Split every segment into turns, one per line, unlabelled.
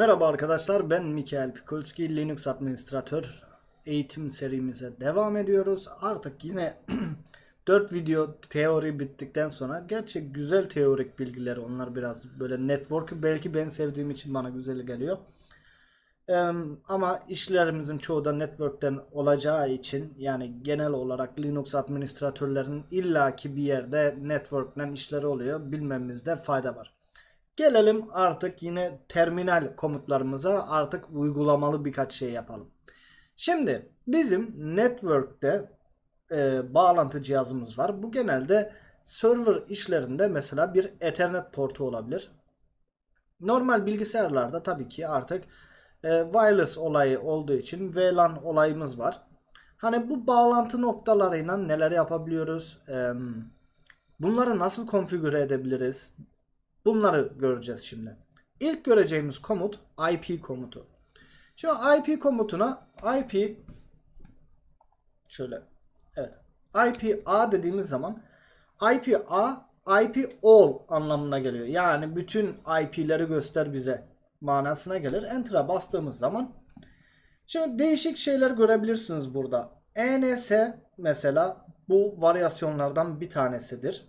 Merhaba arkadaşlar ben Mikael Pikulski Linux administratör eğitim serimize devam ediyoruz. Artık yine 4 video teori bittikten sonra gerçi güzel teorik bilgiler onlar biraz böyle network belki ben sevdiğim için bana güzel geliyor. Eee, ama işlerimizin çoğu da network'ten olacağı için yani genel olarak Linux administratörlerin illaki bir yerde network'ten işleri oluyor bilmemizde fayda var. Gelelim artık yine terminal komutlarımıza artık uygulamalı birkaç şey yapalım. Şimdi bizim network'te e, bağlantı cihazımız var. Bu genelde server işlerinde mesela bir Ethernet portu olabilir. Normal bilgisayarlarda tabii ki artık e, wireless olayı olduğu için VLAN olayımız var. Hani bu bağlantı noktalarıyla neler yapabiliyoruz? E, bunları nasıl konfigüre edebiliriz? Bunları göreceğiz şimdi. İlk göreceğimiz komut IP komutu. Şimdi IP komutuna IP şöyle evet IP A dediğimiz zaman IP A IP all anlamına geliyor. Yani bütün IP'leri göster bize manasına gelir. Enter'a bastığımız zaman şimdi değişik şeyler görebilirsiniz burada. ENS mesela bu varyasyonlardan bir tanesidir.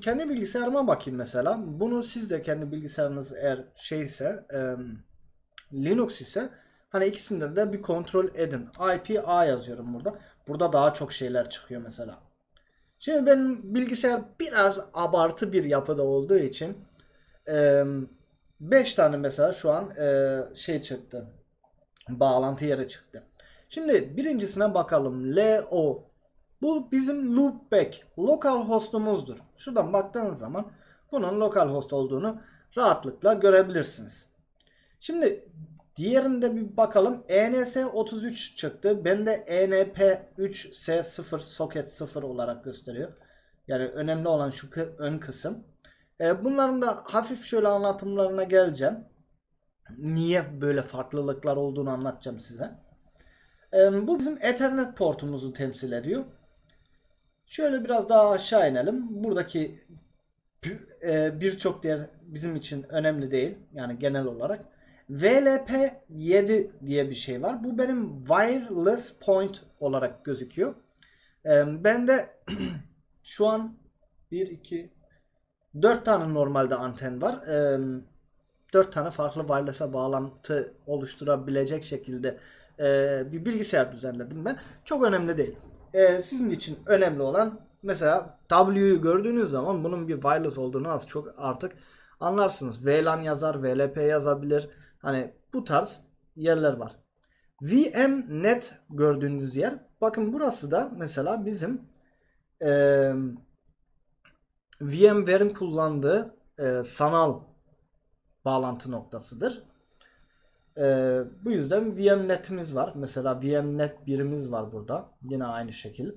Kendi bilgisayarıma bakayım mesela. Bunu siz de kendi bilgisayarınız eğer şeyse Linux ise hani ikisinden de bir kontrol edin. IP A yazıyorum burada. Burada daha çok şeyler çıkıyor mesela. Şimdi benim bilgisayar biraz abartı bir yapıda olduğu için 5 tane mesela şu an e, şey çıktı. Bağlantı yeri çıktı. Şimdi birincisine bakalım. LO bu bizim loopback lokal hostumuzdur. Şuradan baktığınız zaman bunun lokal host olduğunu rahatlıkla görebilirsiniz. Şimdi diğerinde bir bakalım. ENS 33 çıktı. Bende ENP 3S0 socket 0 olarak gösteriyor. Yani önemli olan şu ön kısım. E, bunların da hafif şöyle anlatımlarına geleceğim. Niye böyle farklılıklar olduğunu anlatacağım size. E, bu bizim Ethernet portumuzu temsil ediyor. Şöyle biraz daha aşağı inelim. Buradaki e, birçok değer bizim için önemli değil. Yani genel olarak. VLP7 diye bir şey var. Bu benim wireless point olarak gözüküyor. E, bende şu an 1, 2, 4 tane normalde anten var. E, 4 tane farklı wireless'a bağlantı oluşturabilecek şekilde e, bir bilgisayar düzenledim ben. Çok önemli değil. E, sizin için önemli olan mesela W'yu gördüğünüz zaman bunun bir wireless olduğunu az çok artık anlarsınız. VLAN yazar, VLP yazabilir. Hani bu tarz yerler var. VMnet gördüğünüz yer. Bakın burası da mesela bizim e, VMware'in kullandığı e, sanal bağlantı noktasıdır. Ee, bu yüzden VMNet'imiz var. Mesela VMNet birimiz var burada. Yine aynı şekil.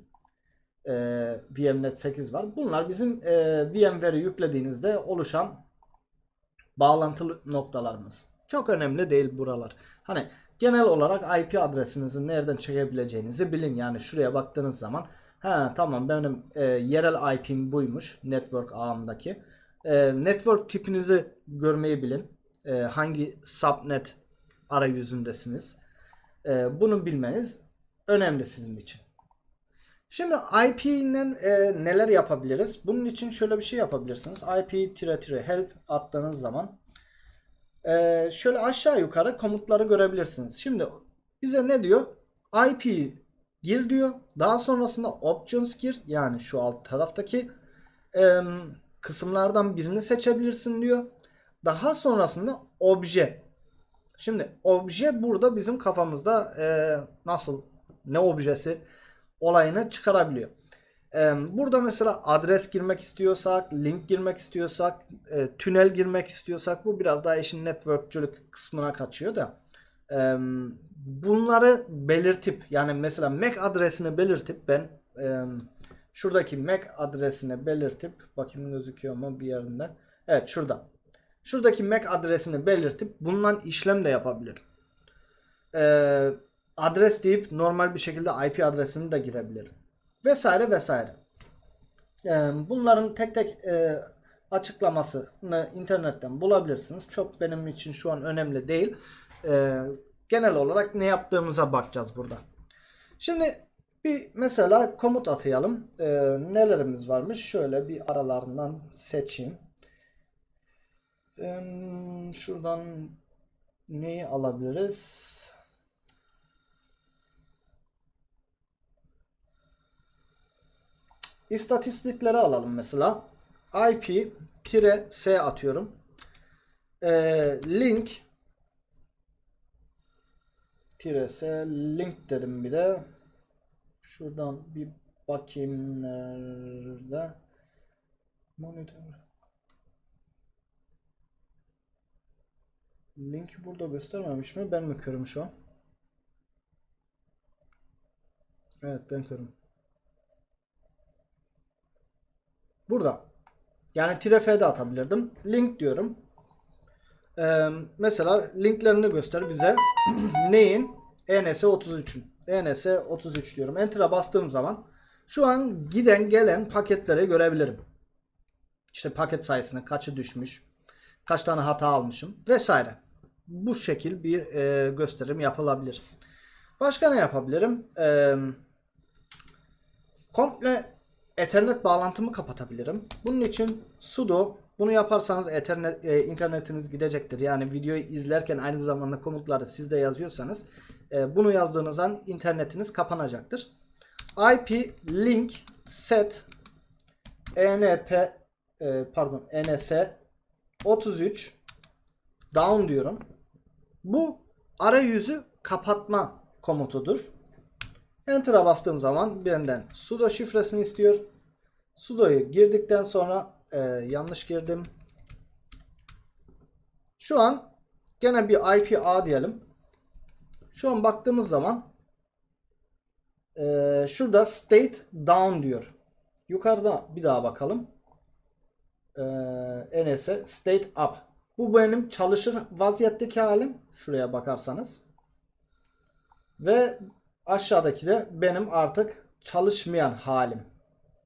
Ee, VMNet 8 var. Bunlar bizim e, VMware'i yüklediğinizde oluşan bağlantı noktalarımız. Çok önemli değil buralar. Hani genel olarak IP adresinizi nereden çekebileceğinizi bilin. Yani şuraya baktığınız zaman ha tamam benim e, yerel IP'm buymuş network ağımdaki. E, network tipinizi görmeyi bilin. E, hangi subnet arayüzündesiniz. Ee, bunu bilmeniz önemli sizin için. Şimdi IP ile e, neler yapabiliriz? Bunun için şöyle bir şey yapabilirsiniz. IP-help attığınız zaman e, şöyle aşağı yukarı komutları görebilirsiniz. Şimdi bize ne diyor? IP gir diyor. Daha sonrasında options gir. Yani şu alt taraftaki e, kısımlardan birini seçebilirsin diyor. Daha sonrasında obje Şimdi obje burada bizim kafamızda e, nasıl ne objesi olayını çıkarabiliyor. E, burada mesela adres girmek istiyorsak, link girmek istiyorsak, e, tünel girmek istiyorsak bu biraz daha işin networkçülük kısmına kaçıyor da. E, bunları belirtip yani mesela MAC adresini belirtip ben e, şuradaki MAC adresini belirtip bakayım gözüküyor mu bir yerinde. Evet şurada şuradaki MAC adresini belirtip bundan işlem de yapabilir. Ee, adres deyip normal bir şekilde IP adresini de girebilir. Vesaire vesaire. Ee, bunların tek tek e, açıklamasını internetten bulabilirsiniz. Çok benim için şu an önemli değil. Ee, genel olarak ne yaptığımıza bakacağız burada. Şimdi bir mesela komut atayalım. Ee, nelerimiz varmış? Şöyle bir aralarından seçeyim. Şuradan neyi alabiliriz? İstatistikleri alalım mesela. IP-S atıyorum. Ee, link S link dedim bir de. Şuradan bir bakayım nerede. Monitor. Link burada göstermemiş mi? Ben mi körüm şu an? Evet ben körüm. Burada. Yani tire atabilirdim. Link diyorum. Ee, mesela linklerini göster bize. Neyin? ENS 33'ün. ENS 33 diyorum. Enter'a bastığım zaman şu an giden gelen paketleri görebilirim. İşte paket sayısını kaçı düşmüş, kaç tane hata almışım vesaire. Bu şekil bir e, gösterim yapılabilir. Başka ne yapabilirim? Ee, komple Ethernet bağlantımı kapatabilirim. Bunun için sudo bunu yaparsanız Ethernet e, internetiniz gidecektir. Yani videoyu izlerken aynı zamanda komutları siz de yazıyorsanız e, bunu yazdığınız an internetiniz kapanacaktır. IP link set enp e, pardon ns 33 down diyorum. Bu arayüzü kapatma komutudur. Enter'a bastığım zaman benden sudo şifresini istiyor. Sudo'yu girdikten sonra e, yanlış girdim. Şu an gene bir IP A diyelim. Şu an baktığımız zaman e, şurada state down diyor. Yukarıda bir daha bakalım. E, NS'e state up. Bu benim çalışır vaziyetteki halim. Şuraya bakarsanız. Ve aşağıdaki de benim artık çalışmayan halim.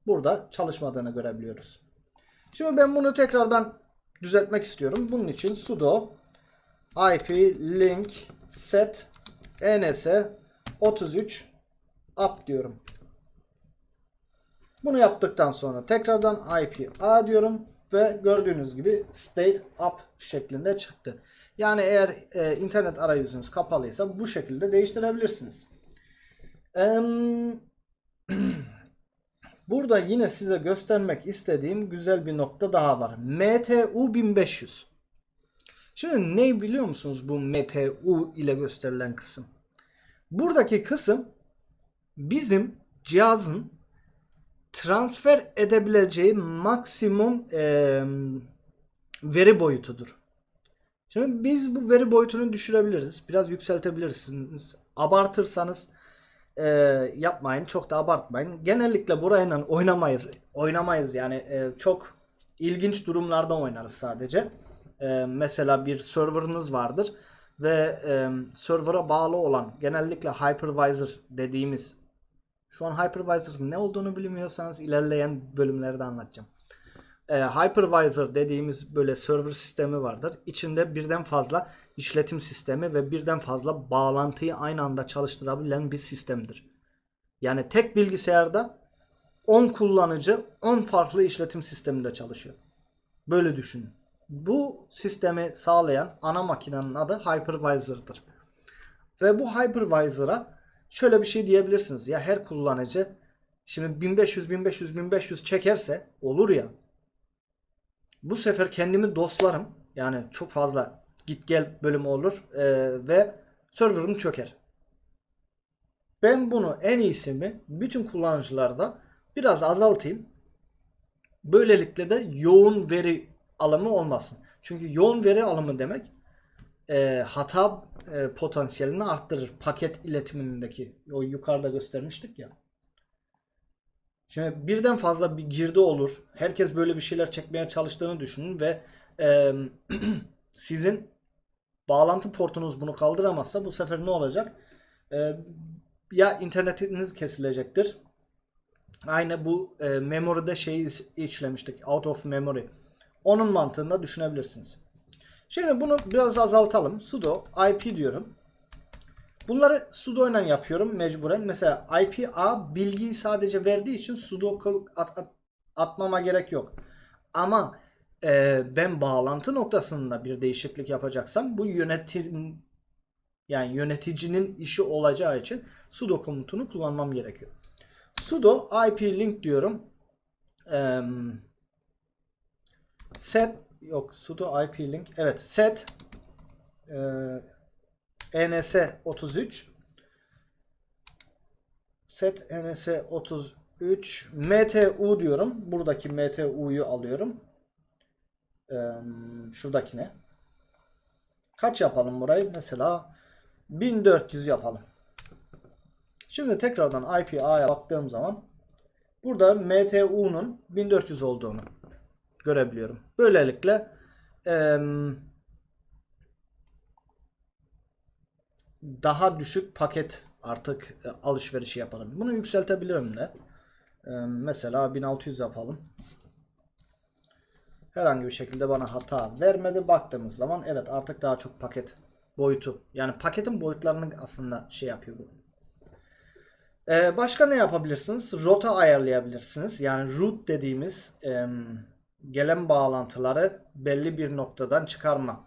Burada çalışmadığını görebiliyoruz. Şimdi ben bunu tekrardan düzeltmek istiyorum. Bunun için sudo ip link set ns 33 up diyorum. Bunu yaptıktan sonra tekrardan ip a diyorum ve gördüğünüz gibi state up şeklinde çıktı. Yani eğer e, internet arayüzünüz kapalıysa bu şekilde değiştirebilirsiniz. Burada yine size göstermek istediğim güzel bir nokta daha var. MTU 1500. Şimdi ne biliyor musunuz bu MTU ile gösterilen kısım? Buradaki kısım bizim cihazın transfer edebileceği maksimum e, veri boyutudur. Şimdi biz bu veri boyutunu düşürebiliriz. Biraz yükseltebilirsiniz. Abartırsanız e, yapmayın. Çok da abartmayın. Genellikle burayla oynamayız. Oynamayız yani e, çok ilginç durumlarda oynarız sadece. E, mesela bir serverınız vardır ve e, server'a bağlı olan genellikle hypervisor dediğimiz şu an hypervisor ne olduğunu bilmiyorsanız ilerleyen bölümlerde anlatacağım. E, hypervisor dediğimiz böyle server sistemi vardır. İçinde birden fazla işletim sistemi ve birden fazla bağlantıyı aynı anda çalıştırabilen bir sistemdir. Yani tek bilgisayarda 10 kullanıcı 10 farklı işletim sisteminde çalışıyor. Böyle düşünün. Bu sistemi sağlayan ana makinenin adı hypervisor'dır. Ve bu hypervisor'a şöyle bir şey diyebilirsiniz. Ya her kullanıcı şimdi 1500 1500 1500 çekerse olur ya. Bu sefer kendimi dostlarım. Yani çok fazla git gel bölümü olur ee, ve server'ım çöker. Ben bunu en iyisi mi bütün kullanıcılarda biraz azaltayım. Böylelikle de yoğun veri alımı olmasın. Çünkü yoğun veri alımı demek e, hata e, potansiyelini arttırır. Paket iletimindeki o yukarıda göstermiştik ya. Şimdi birden fazla bir girdi olur. Herkes böyle bir şeyler çekmeye çalıştığını düşünün ve e, sizin bağlantı portunuz bunu kaldıramazsa bu sefer ne olacak? E, ya internetiniz kesilecektir. Aynı bu e, memory'de şeyi işlemiştik. Out of memory Onun mantığında düşünebilirsiniz. Şimdi bunu biraz azaltalım. sudo ip diyorum. Bunları sudo ile yapıyorum mecburen. Mesela IP A bilgiyi sadece verdiği için sudo at, at- atmama gerek yok. Ama e, ben bağlantı noktasında bir değişiklik yapacaksam bu yönetim yani yöneticinin işi olacağı için sudo komutunu kullanmam gerekiyor. sudo ip link diyorum. Em, set yok sudo ip link evet set e, ns 33 set ns 33 mtu diyorum. Buradaki mtu'yu alıyorum. Ee, şuradakine. Kaç yapalım burayı? Mesela 1400 yapalım. Şimdi tekrardan IPA'ya baktığım zaman burada MTU'nun 1400 olduğunu görebiliyorum. Böylelikle daha düşük paket artık e, alışverişi yaparım. Bunu yükseltebilirim de. E, mesela 1600 yapalım. Herhangi bir şekilde bana hata vermedi. Baktığımız zaman evet artık daha çok paket boyutu. Yani paketin boyutlarını aslında şey yapıyor bu. E, başka ne yapabilirsiniz? Rota ayarlayabilirsiniz. Yani root dediğimiz em, gelen bağlantıları belli bir noktadan çıkarma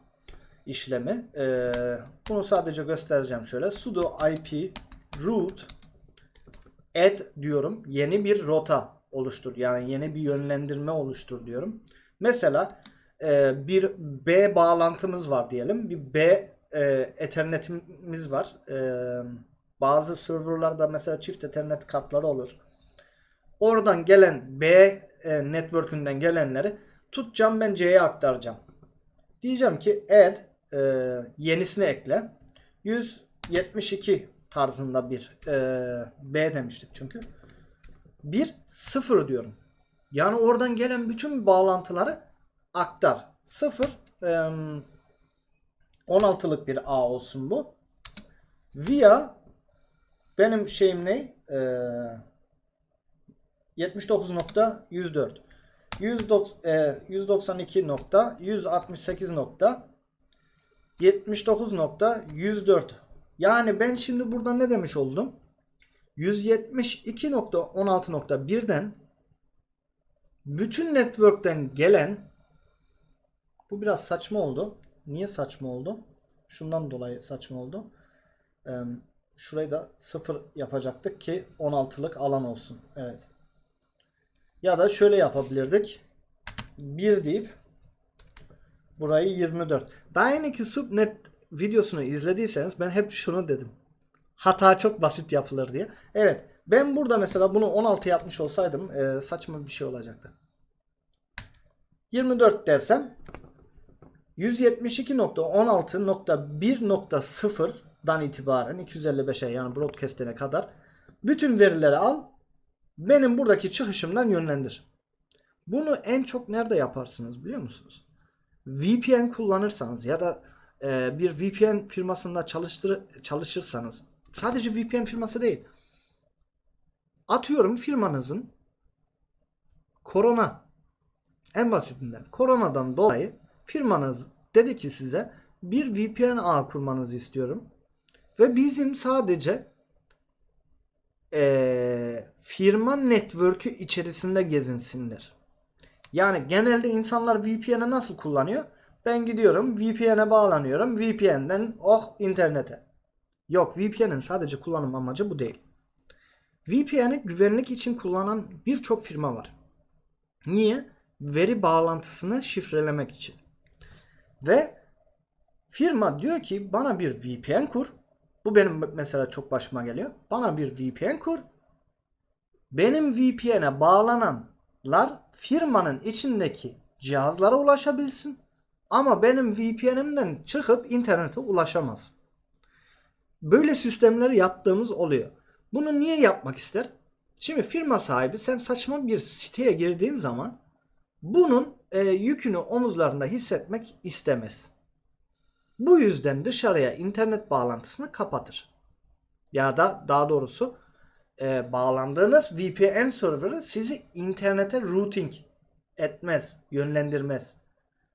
işlemi. Ee, bunu sadece göstereceğim şöyle. sudo ip root add diyorum. Yeni bir rota oluştur. Yani yeni bir yönlendirme oluştur diyorum. Mesela e, bir B bağlantımız var diyelim. Bir B e, ethernetimiz var. E, bazı serverlarda mesela çift ethernet kartları olur. Oradan gelen B e, network'ünden gelenleri tutacağım ben C'ye aktaracağım. Diyeceğim ki add e, yenisini ekle. 172 tarzında bir e, B demiştik çünkü. Bir sıfır diyorum. Yani oradan gelen bütün bağlantıları aktar. Sıfır e, 16'lık bir A olsun bu. Via benim şeyim ne? E, 79.104 192.168.79.104 Yani ben şimdi burada ne demiş oldum? 172.16.1'den bütün network'ten gelen bu biraz saçma oldu. Niye saçma oldu? Şundan dolayı saçma oldu. Şurayı da 0 yapacaktık ki 16'lık alan olsun. Evet. Ya da şöyle yapabilirdik. 1 deyip burayı 24. Dynamic subnet videosunu izlediyseniz ben hep şunu dedim. Hata çok basit yapılır diye. Evet. Ben burada mesela bunu 16 yapmış olsaydım e, saçma bir şey olacaktı. 24 dersem 172.16.1.0'dan itibaren 255'e yani broadcast'ine kadar bütün verileri al benim buradaki çıkışımdan yönlendir. Bunu en çok nerede yaparsınız biliyor musunuz? VPN kullanırsanız ya da e, bir VPN firmasında çalıştır çalışırsanız sadece VPN firması değil. Atıyorum firmanızın korona en basitinden koronadan dolayı firmanız dedi ki size bir VPN ağ kurmanızı istiyorum. Ve bizim sadece e, firma network'ü içerisinde gezinsinler. Yani genelde insanlar VPN'i nasıl kullanıyor? Ben gidiyorum VPN'e bağlanıyorum. VPN'den oh internete. Yok VPN'in sadece kullanım amacı bu değil. VPN'i güvenlik için kullanan birçok firma var. Niye? Veri bağlantısını şifrelemek için. Ve firma diyor ki bana bir VPN kur. Bu benim mesela çok başıma geliyor. Bana bir VPN kur. Benim VPN'e bağlananlar firmanın içindeki cihazlara ulaşabilsin. Ama benim VPN'imden çıkıp internete ulaşamaz. Böyle sistemleri yaptığımız oluyor. Bunu niye yapmak ister? Şimdi firma sahibi sen saçma bir siteye girdiğin zaman bunun e, yükünü omuzlarında hissetmek istemez. Bu yüzden dışarıya internet bağlantısını kapatır. Ya da daha doğrusu e, bağlandığınız VPN serverı sizi internete routing etmez, yönlendirmez.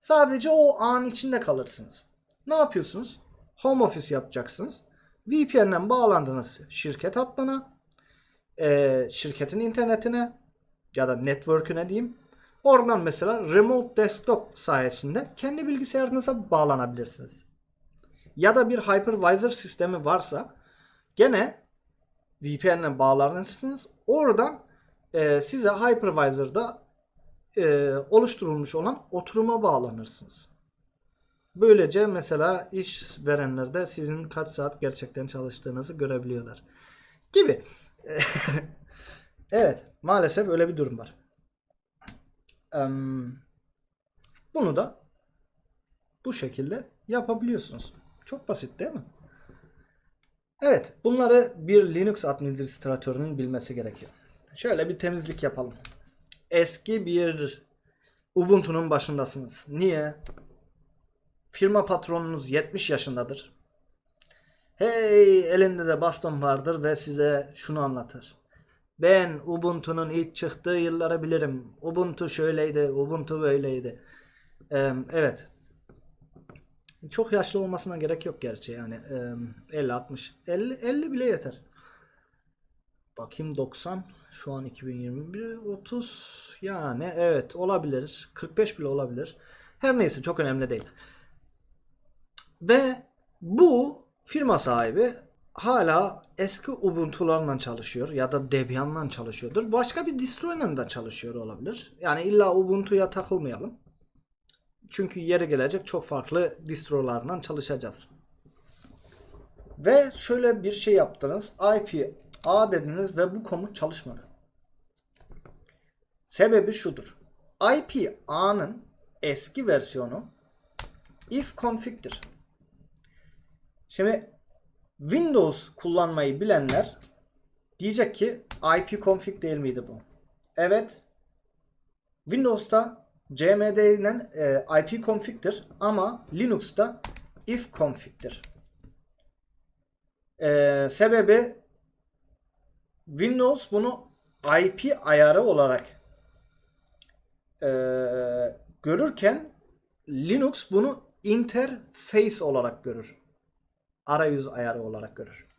Sadece o an içinde kalırsınız. Ne yapıyorsunuz? Home office yapacaksınız. VPN'den bağlandınız şirket hattına, e, şirketin internetine ya da network'üne diyeyim. Oradan mesela remote desktop sayesinde kendi bilgisayarınıza bağlanabilirsiniz. Ya da bir hypervisor sistemi varsa gene VPN'le bağlanırsınız. Oradan e, size hypervisor'da e, oluşturulmuş olan oturuma bağlanırsınız. Böylece mesela iş verenler de sizin kaç saat gerçekten çalıştığınızı görebiliyorlar. Gibi. evet, maalesef öyle bir durum var. Bunu da bu şekilde yapabiliyorsunuz. Çok basit değil mi? Evet, bunları bir Linux administratörünün bilmesi gerekiyor. Şöyle bir temizlik yapalım. Eski bir Ubuntu'nun başındasınız. Niye? Firma patronunuz 70 yaşındadır. Hey elinde de baston vardır ve size şunu anlatır. Ben Ubuntu'nun ilk çıktığı yılları bilirim. Ubuntu şöyleydi, Ubuntu böyleydi. Ee, evet. Çok yaşlı olmasına gerek yok gerçi yani. Ee, 50 60 50 50 bile yeter. Bakayım 90 şu an 2021 30 yani evet olabilir. 45 bile olabilir. Her neyse çok önemli değil. Ve bu firma sahibi hala eski Ubuntu'larla çalışıyor ya da Debian'la çalışıyordur. Başka bir distroyla da çalışıyor olabilir. Yani illa Ubuntu'ya takılmayalım. Çünkü yeri gelecek çok farklı distrolarla çalışacağız. Ve şöyle bir şey yaptınız. IP A dediniz ve bu komut çalışmadı. Sebebi şudur. IP A'nın eski versiyonu if config'tir. Şimdi Windows kullanmayı bilenler diyecek ki IP config değil miydi bu? Evet. Windows'ta cmd ile e, IP config'tir ama Linux'ta if config'tir. E, sebebi Windows bunu IP ayarı olarak e, görürken Linux bunu interface olarak görür. Arayüz ayarı olarak görür.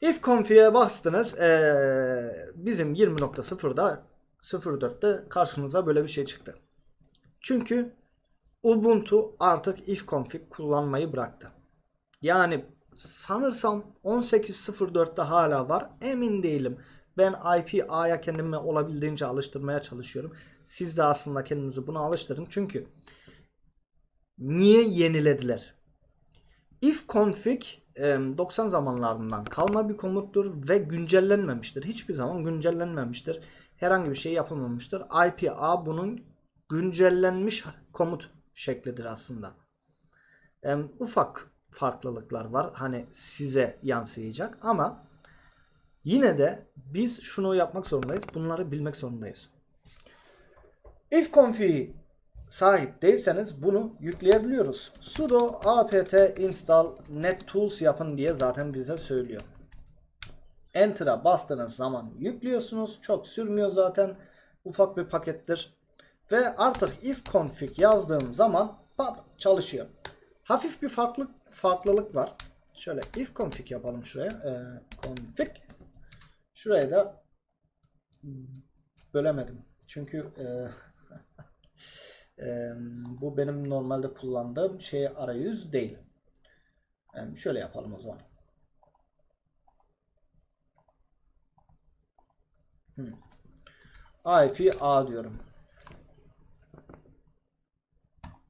If config'e bastınız ee, bizim 20.0'da 04'te karşınıza böyle bir şey çıktı. Çünkü Ubuntu artık if config kullanmayı bıraktı. Yani sanırsam 18.04'te hala var. Emin değilim. Ben IP A'ya kendimi olabildiğince alıştırmaya çalışıyorum. Siz de aslında kendinizi buna alıştırın. Çünkü niye yenilediler? If config 90 zamanlarından kalma bir komuttur ve güncellenmemiştir. Hiçbir zaman güncellenmemiştir. Herhangi bir şey yapılmamıştır. IPA bunun güncellenmiş komut şeklidir aslında. Ufak farklılıklar var. Hani size yansıyacak ama yine de biz şunu yapmak zorundayız. Bunları bilmek zorundayız. If config sahip değilseniz bunu yükleyebiliyoruz. sudo apt install nettools yapın diye zaten bize söylüyor. Enter'a bastığınız zaman yüklüyorsunuz. Çok sürmüyor zaten. Ufak bir pakettir. Ve artık if config yazdığım zaman pap çalışıyor. Hafif bir farklı farklılık var. Şöyle if config yapalım şuraya. Ee, config. Şuraya da bölemedim. Çünkü e, e, bu benim normalde kullandığım şey arayüz değil. Yani şöyle yapalım o zaman. IP A diyorum.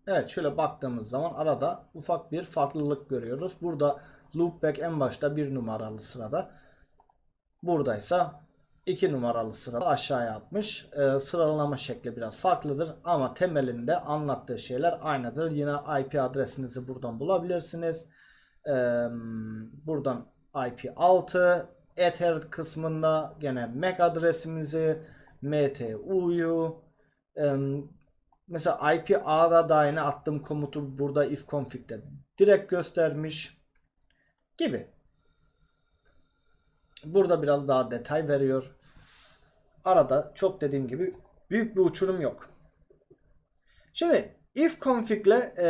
Evet şöyle baktığımız zaman arada ufak bir farklılık görüyoruz. Burada loopback en başta bir numaralı sırada. Buradaysa 2 numaralı sırada aşağıya atmış. Ee, sıralama şekli biraz farklıdır ama temelinde anlattığı şeyler aynıdır. Yine IP adresinizi buradan bulabilirsiniz. Ee, buradan IP 6 Ether kısmında gene MAC adresimizi MTU'yu mesela IP A'da da yine attığım komutu burada if config'de direkt göstermiş gibi. Burada biraz daha detay veriyor. Arada çok dediğim gibi büyük bir uçurum yok. Şimdi if config ile e,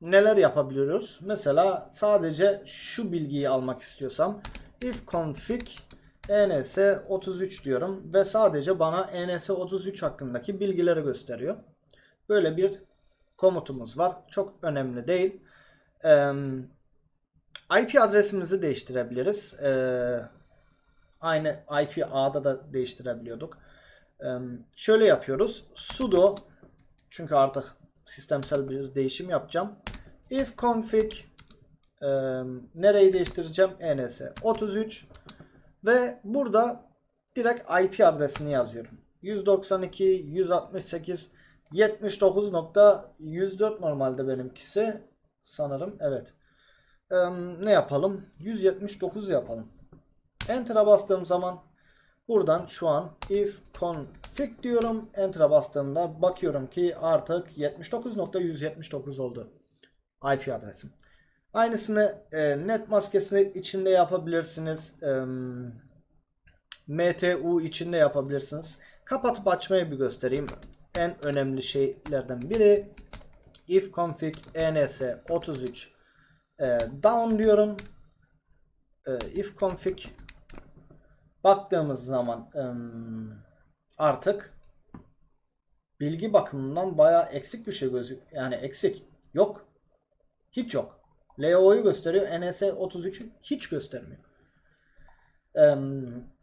neler yapabiliyoruz? Mesela sadece şu bilgiyi almak istiyorsam if config ens33 diyorum ve sadece bana ens33 hakkındaki bilgileri gösteriyor. Böyle bir komutumuz var. Çok önemli değil. Ee, IP adresimizi değiştirebiliriz. Ee, aynı IP ağda da değiştirebiliyorduk. Ee, şöyle yapıyoruz. sudo çünkü artık sistemsel bir değişim yapacağım. If config e, nereyi değiştireceğim? ns 33 ve burada direkt IP adresini yazıyorum. 192 168 79.104 normalde benimkisi sanırım. Evet. Ee, ne yapalım? 179 yapalım. Enter'a bastığım zaman buradan şu an if config diyorum. Enter'a bastığımda bakıyorum ki artık 79.179 oldu IP adresim. Aynısını e, net maskesi içinde yapabilirsiniz. E, MTU içinde yapabilirsiniz. Kapatıp açmayı bir göstereyim. En önemli şeylerden biri if config ens 33 e, down diyorum. E, if config baktığımız zaman e, artık bilgi bakımından bayağı eksik bir şey gözük. Yani eksik. Yok. Hiç yok. LO'yu gösteriyor. NS 33'ü hiç göstermiyor.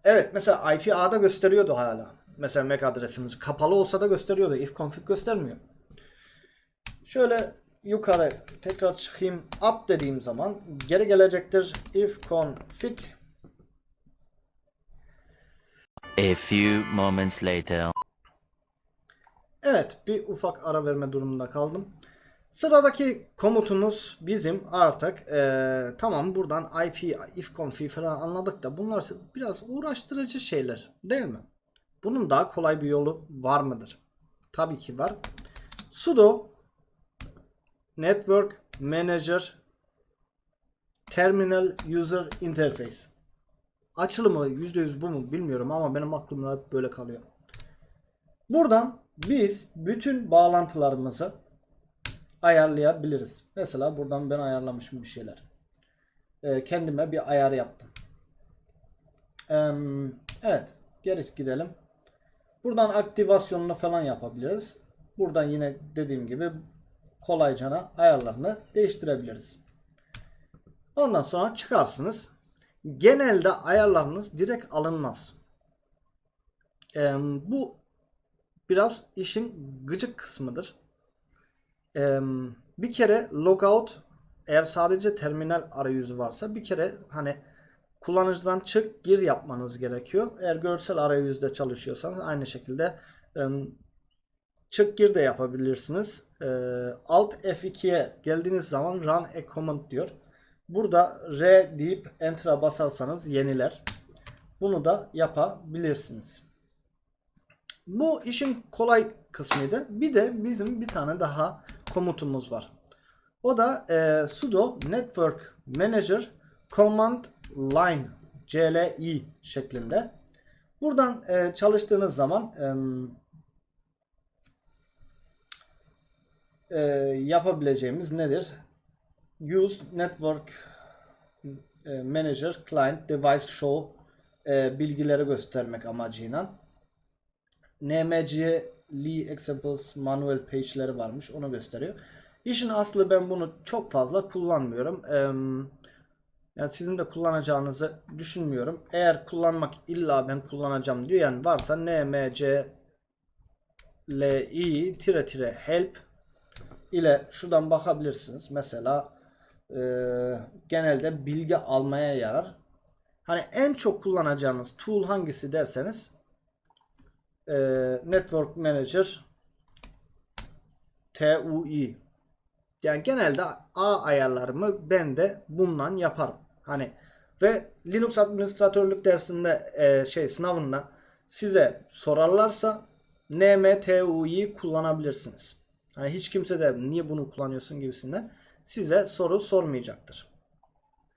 Evet mesela IP A'da gösteriyordu hala. Mesela MAC adresimiz kapalı olsa da gösteriyordu. If config göstermiyor. Şöyle yukarı tekrar çıkayım. Up dediğim zaman geri gelecektir. If config
A few moments later.
Evet bir ufak ara verme durumunda kaldım. Sıradaki komutumuz bizim artık eee, tamam buradan IP, if config falan anladık da bunlar biraz uğraştırıcı şeyler değil mi? Bunun daha kolay bir yolu var mıdır? Tabii ki var. sudo network manager terminal user interface açılımı %100 bu mu bilmiyorum ama benim aklımda hep böyle kalıyor. Buradan biz bütün bağlantılarımızı ayarlayabiliriz. Mesela buradan ben ayarlamışım bir şeyler. Ee, kendime bir ayar yaptım. Ee, evet. Geri gidelim. Buradan aktivasyonunu falan yapabiliriz. Buradan yine dediğim gibi kolaycana ayarlarını değiştirebiliriz. Ondan sonra çıkarsınız. Genelde ayarlarınız direkt alınmaz. Ee, bu biraz işin gıcık kısmıdır. Ee, bir kere logout eğer sadece terminal arayüzü varsa bir kere hani kullanıcıdan çık gir yapmanız gerekiyor. Eğer görsel arayüzde çalışıyorsanız aynı şekilde e, çık gir de yapabilirsiniz. E, Alt F2'ye geldiğiniz zaman run a command diyor. Burada R deyip enter'a basarsanız yeniler. Bunu da yapabilirsiniz. Bu işin kolay kısmıydı. Bir de bizim bir tane daha komutumuz var. O da e, sudo network manager command line CLI şeklinde. Buradan e, çalıştığınız zaman e, e, yapabileceğimiz nedir? Use network e, manager client device show e, bilgileri göstermek amacıyla. NMC Lee Examples manuel page'leri varmış. Onu gösteriyor. İşin aslı ben bunu çok fazla kullanmıyorum. Ee, yani sizin de kullanacağınızı düşünmüyorum. Eğer kullanmak illa ben kullanacağım diyen varsa nmc li tire tire help ile şuradan bakabilirsiniz. Mesela e, genelde bilgi almaya yarar. Hani en çok kullanacağınız tool hangisi derseniz e, Network Manager TUI yani genelde A ayarlarımı ben de bundan yaparım. Hani ve Linux administratörlük dersinde e, şey sınavında size sorarlarsa NMTU'yu kullanabilirsiniz. Hani hiç kimse de niye bunu kullanıyorsun gibisinden size soru sormayacaktır.